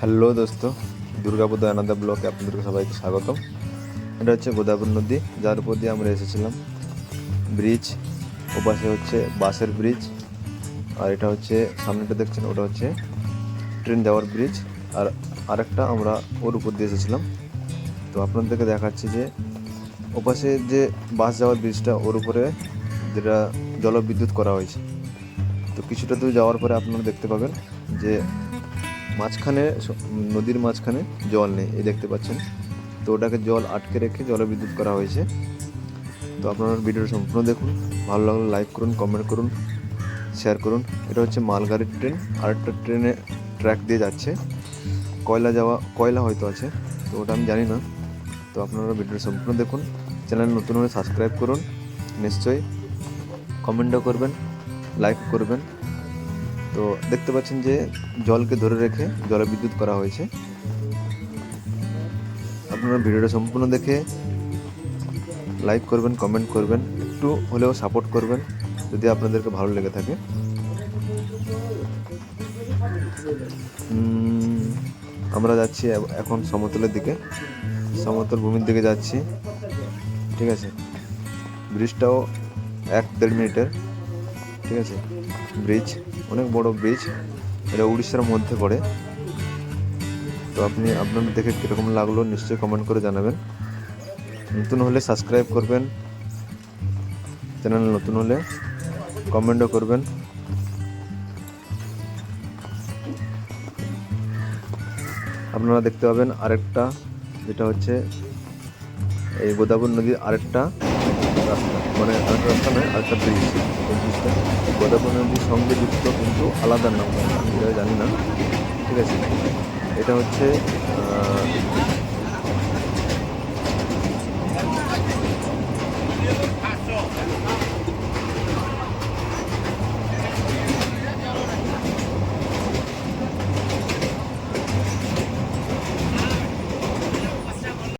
Hello দোস্ত দুর্গাপুর আনন্দ ব্লকে আপনাদেরকে সবাইকে স্বাগতম। এটা হচ্ছে গোদাবরী নদী, যার উপর দিয়ে আমরা এসেছিলাম। ব্রিজ ওপাশে হচ্ছে বাসের ব্রিজ আর এটা হচ্ছে সামনেটা দেখছেন, ওটা হচ্ছে ট্রেন যাওয়ার ব্রিজ আর আরেকটা আমরা ওর উপর দিয়ে এসেছিলাম। তো আপনাদেরকে দেখাচ্ছি যে ওপাশে যে বাস যাওয়ার ব্রিজটা ওর উপরে যেটা জলবিদ্যুৎ করা হয়েছে। তো কিছুটা দূর যাওয়ার পরে আপনারা দেখতে পাবেন যে মাঝখানে নদীর মাঝখানে জল নেই, এই দেখতে পাচ্ছেন। তো ওটাকে জল আটকে রেখে জলবিদ্যুৎ করা হয়েছে। তো আপনারা ভিডিওটা সম্পূর্ণ দেখুন। ভালো লাগলে লাইক করুন কমেন্ট করুন শেয়ার করুন। এটা হচ্ছে মালগাড়ির ট্রেন। আরেকটা ট্রেনে ট্র্যাক দিয়ে যাচ্ছে। কয়লা যাওয়া, কয়লা হয়তো আছে, তো ওটা আমি জানি না। তো আপনারা ভিডিওটা সম্পূর্ণ দেখুন। চ্যানেল নতুন হলে সাবস্ক্রাইব করুন। নিশ্চয়ই কমেন্টও করবেন লাইক করবেন। তো দেখতে পাচ্ছেন যে জলকে ধরে রেখে জলে বিদ্যুৎ করা হয়েছে। আপনারা ভিডিওটা সম্পূর্ণ দেখে লাইক করবেন, কমেন্ট করবেন, একটু হলেও সাপোর্ট করবেন যদি আপনাদেরকে ভালো লেগে থাকে। আমরা যাচ্ছি এখন সমতলের দিকে। সমতল ভূমির দিকে যাচ্ছি। ঠিক আছে। ব্রিজটাও এক দেড় মিনিটের। ঠিক আছে? ব্রিজ অনেক বড় ব্রিজ এটা উড়িষ্যার মধ্যে পড়ে। তো আপনি আপনার দেখে কীরকম লাগল নিশ্চয়ই কমেন্ট করে জানাবেন। নতুন হলে সাবস্ক্রাইব করবেন। চ্যানেল নতুন হলে কমেন্টও করবেন। আপনারা দেখতে পাবেন আরেকটা, যেটা হচ্ছে এই গোদাবরী নদীর আরেকটা রাস্তা মানে আরেকটা রাস্তা নয় আরেকটা ব্রিজ এই নদীর সঙ্গে যুক্ত কিন্তু আলাদা নাম। আমি জানি না। ঠিক আছে? এটা হচ্ছে